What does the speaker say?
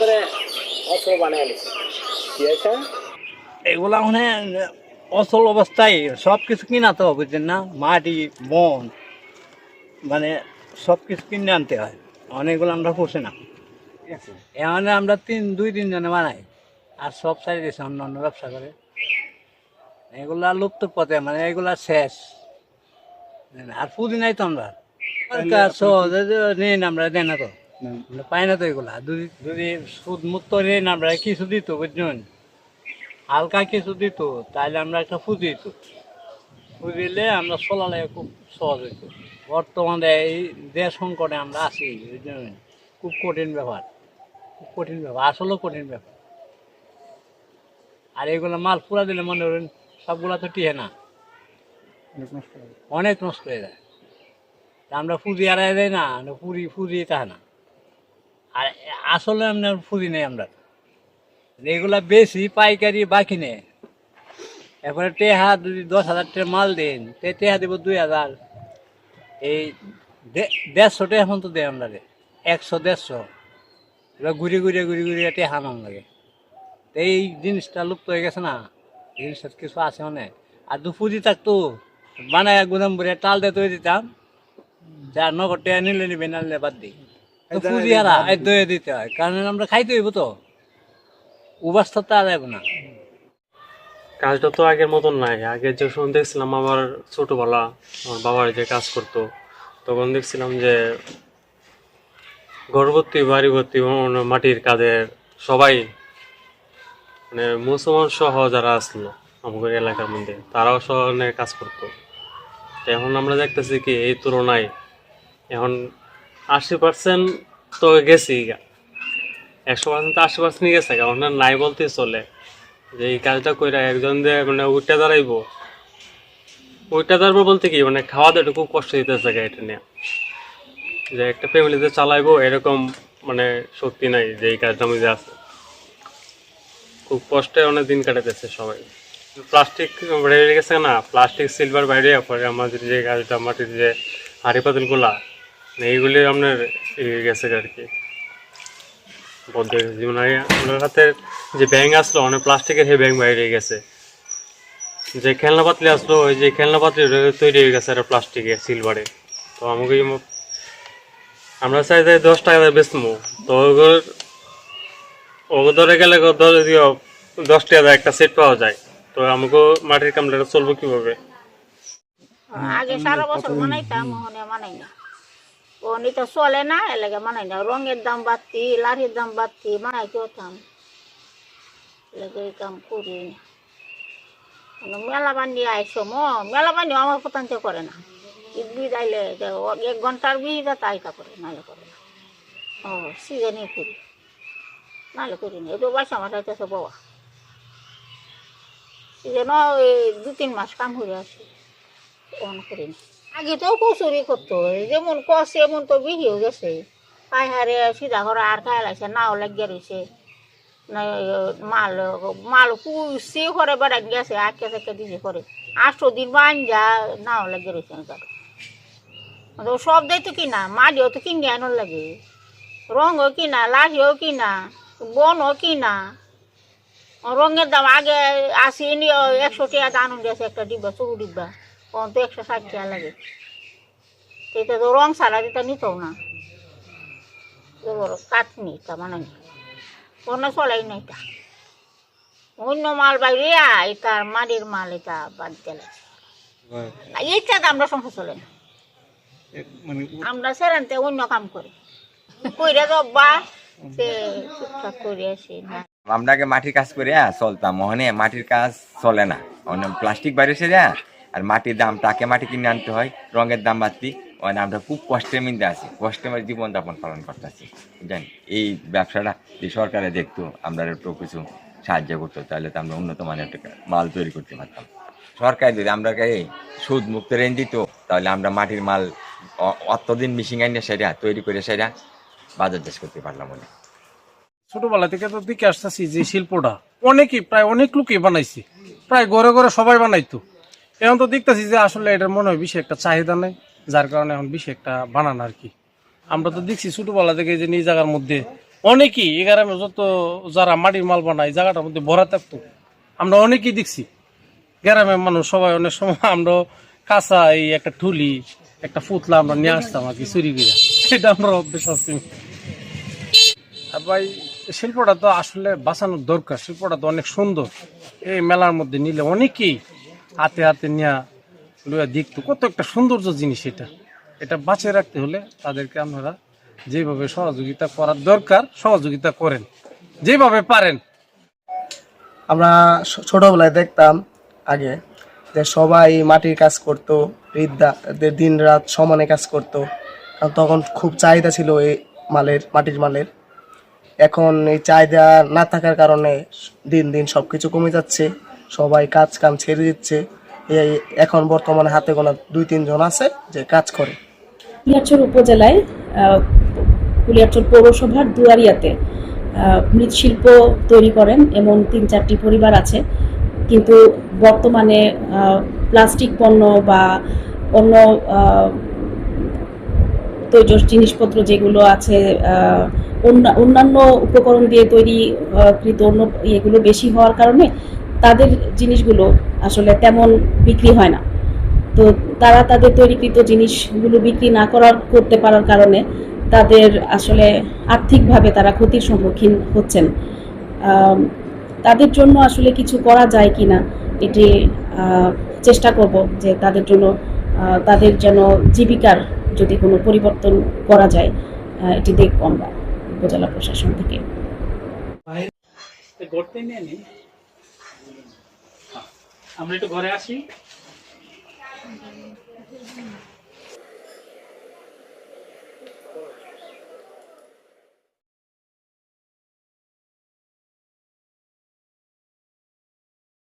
করে অস্ত্র বানিয়ে নিছে কি আছে? এগুলা মানে অচল অবস্থায় সব কিছু কিনা তো বুঝছেন না? মাটি বন মানে সব কিছু কিনে আনতে হয়। অনেকগুলো আমরা পোষে না। আছে। আমরা তিন দুই তিন জনে বানাই। আর সব সাইড দিয়েছে অন্য অন্য ব্যবসা করে। এগুলা লুপ্ত পথে মানে এগুলা শেষ। আর পুঁজি নাই তো আমরা। যে আমরা দেয় না তো। পাই না তো এগুলা। যদি যদি সুদ মুক্ত ঋণ আমরা কিছু দিত বুঝছেন? হালকা কিছু দিত তাহলে আমরা একটা পুঁজি দিত। পুঁজি দিলে আমরা চলালে খুব সহজ হইতো। বর্তমানে এই যে সংকটে আমরা আছি বুঝছেন? খুব কঠিন ব্যাপার। খুব কঠিন ব্যাপার আসলেও কঠিন ব্যাপার। আর এগুলো মাল পুরা দিলে মনে করেন সবগুলা তো টিহে না। অনেক নষ্ট হয়ে যায়। আমরা পুঁজি আড়াই দেয় না পুরি পুঁজি তা না। আর আসলে আপনার পুঁজি নেই আমরা। এগুলা বেশি পাইকারি, বাকি নেই। এরপরে টেহা যদি দশ হাজার টাকা মাল দেন, তে টেহা দেবো দুই হাজার। এই দেড়শো টাকা এখন তো দেয় আমরা একশো, দেড়শো। এবার ঘুরে ঘুরে ঘুরে ঘুরে টেহা নাম লাগে। এই জিনিসটা লুপ্ত হয়ে গেছে না। জিনিসটা কিছু আছে অনেক আর দু পুঁজি থাকতো বানায় গুদাম ভরে টাল দিয়ে তৈরি দিতাম। যা নগদ টেহা নিলে নিবে নিলে বাদ দিই। তো পুঁজি দয়ে দিতে হয় কারণ আমরা খাইতে হইব তো। উবাস্তা তো আর না। কাজটা তো আগের মতন নাই। আগে যে সময় দেখছিলাম আমার ছোটবেলা আমার বাবার যে কাজ করতো তখন দেখছিলাম যে ঘরভর্তি বাড়ি ভর্তি মানে মাটির কাজের সবাই মানে মুসলমান সহ যারা আসলো আমাদের এলাকার মধ্যে তারাও সহনে কাজ করতো। এখন আমরা দেখতেছি কি এই তুলনায় এখন আশি পার্সেন্ট তো গেছি একশো পার্সেন্ট তো আশি পার্সেন্ট গেছে কারণ নাই বলতেই চলে। যে এই কাজটা কইরা একজন দিয়ে মানে উইটা দাঁড়াইবো, উইটা দাঁড়াবো বলতে কি মানে খাওয়া দাওয়াটা খুব কষ্ট দিতেছে এটা নিয়ে। যে একটা ফ্যামিলিতে চালাইবো এরকম মানে শক্তি নাই যে এই কাজটা মধ্যে আছে। খুব কষ্টে অনেক দিন কাটাতেছে সবাই। প্লাস্টিক বেড়ে গেছে না, প্লাস্টিক সিলভার বাইরে, পরে আমাদের যে কাজটা মাটির যে হাড়ি পাতিলগুলা এইগুলি আপনার গেছে আর কি। বদ্ধ যেমন আগে আমাদের হাতে যে ব্যাং আসলো অনেক প্লাস্টিকের সেই বাইরে গেছে। যে খেলনা পাতলি আসলো, ওই যে খেলনা পাতলি তৈরি হয়ে গেছে প্লাস্টিকে সিলভারে তো আমাকে আমরা চাই যে দশ টাকা বেচবো তো ওগুলো ধরে গেলে দশ টাকা একটা সেট পাওয়া যায়। তো আমাকে মাটির কামড়াটা চলবো কীভাবে? আগে সারা বছর মানাইতাম মানাই না। ওখানে তো চলে না, এলাকা মানাই না, রঙের দাম বাড়তি লাঠির দাম বাড়তি মানাই কি হতাম এলাকা কাম করি মানে মেলা বান্ধি আইসো ম, মেলা বান্ধি আমার পতান্ত করে না। আইলে ও এক ঘণ্টার বিহিটা তাইটা করে নাহলে করে না। ও সিজনে করি। নাহলে করি না এটা বাসা আমার চাইতেছে বাবা। সিজন দু তিন মাস কাম করে আসি, অন করি না। আগে তো কচুরি করতো যেমন কষে এমন তো বিহিও গেছে। পাই হারে সিধা করে আর খাই লাগছে, নাও লাগিয়ে রয়েছে। মাল মাল কুসি করে বেড়ান গেছে, আটকে থেকে দিছে করে আটশো দিন বাঞ্জা নাও লাগিয়ে রয়েছে তো সব দেয় তো কিনা মাটিও তো কিনে আনার লাগে। রঙও কিনা, লাঠিও কিনা, বনও কিনা। রঙের দাম আগে আসি একশো টাকা দাম গেছে একটা ডিব্বা, চুরু ডিব্বা। তখন তো একশো ষাট টাকা লাগে। এটা তো রং ছাড়া এটা নিত না। কাটনি এটা মানে কোনো চলাই না এটা অন্য মাল বাইরে এটা মাটির মাল এটা বাদ দিলে এইটা আমরা সংসার চলে না। মানে আমরা সেরানতে অন্য কাম করি। কইরা রব্বা সে টুকটাক করে আসি না। আমরা আগে মাটির কাজ করে হ্যাঁ, চলতাম। মহনে মাটির কাজ চলে না। অন্য প্লাস্টিক বাইরে এসে যায় আর মাটির দাম তাকে মাটি কিনে আনতে হয়, রঙের দাম বাড়তি মানে আমরা খুব কষ্টের মধ্যে আছি, কষ্টে আমার জীবনযাপন পালন করতেছি জানি এই ব্যবসাটা যে সরকারে দেখতো, আমরা একটু কিছু সাহায্য করতো, তাহলে তো আমরা উন্নত মানের একটা মাল তৈরি করতে পারতাম। সরকার যদি আমরা এই সুদ মুক্ত রেঞ্জ দিত, তাহলে আমরা মাটির মাল অতদিন মিশিং আইনে সেটা তৈরি করে সেটা বাজার দেশ করতে পারলাম বলে। ছোটবেলা থেকে তো দিকে আসতেছি যে শিল্পটা অনেকেই, প্রায় অনেক লোকই বানাইছে, প্রায় ঘরে ঘরে সবাই বানাইতো। এখন তো দেখতেছি যে আসলে এটার মনে হয় বেশি একটা চাহিদা নেই, যার কারণে এখন বেশি একটা বানান আর কি। আমরা তো দেখছি ছোটবেলা থেকে যে নিজ জায়গার মধ্যে অনেকেই, এই গ্রামে যত যারা মাটির মাল বানায় জায়গাটার মধ্যে ভরা থাকতো। আমরা অনেকেই দেখছি। গ্রামের মানুষ সবাই অনেক সময় আমরা কাঁচা এই একটা ঠুলি একটা পুতলা আমরা নিয়ে আসতাম আর কি চুরি করে। এটা আমরা অভ্যেস আছি। আর ভাই, শিল্পটা তো আসলে বাঁচানোর দরকার। শিল্পটা তো অনেক সুন্দর। এই মেলার মধ্যে নিলে অনেকেই হাতে হাতে নিয়ে লইয়া দেখতো। কত একটা সৌন্দর্য জিনিস এটা। এটা বাঁচিয়ে রাখতে হলে তাদেরকে আপনারা যেভাবে সহযোগিতা করার দরকার, সহযোগিতা করেন। যেভাবে পারেন। আমরা ছোটবেলায় দেখতাম আগে যে সবাই মাটির কাজ করতো দিন রাত সমানে কাজ করতো। কারণ তখন খুব চাহিদা ছিল এই মালের, মাটির মালের। এখন এই চাহিদা না থাকার কারণে দিন দিন সব কিছু কমে যাচ্ছে। সবাই কাজ কাম ছেড়ে দিচ্ছে। এখন বর্তমানে হাতে গোনা দুই তিনজন আছে যে কাজ করে। কুলিয়ারচর উপজেলায় আহ, কুলিয়ারচর পৌরসভার দুয়ারিয়াতে মৃৎশিল্প তৈরি করেন এমন তিন চারটি পরিবার আছে। কিন্তু বর্তমানে প্লাস্টিক পণ্য বা অন্য তৈজস জিনিসপত্র যেগুলো আছে অন্য- অন্যান্য উপকরণ দিয়ে তৈরি কৃত অন্য এগুলো বেশি হওয়ার কারণে তাদের জিনিসগুলো আসলে তেমন বিক্রি হয় না। তো তারা তাদের তৈরিকৃত জিনিসগুলো বিক্রি না করার, করতে পারার কারণে তাদের আসলে আর্থিকভাবে তারা ক্ষতির সম্মুখীন হচ্ছেন। তাদের জন্য আসলে কিছু করা যায় কি না এটি চেষ্টা করব যে তাদের জন্য তাদের যেন জীবিকার যদি কোনো পরিবর্তন করা যায় এটি দেখব আমরা উপজেলা প্রশাসন থেকে। আমরা একটু ঘরে আসি।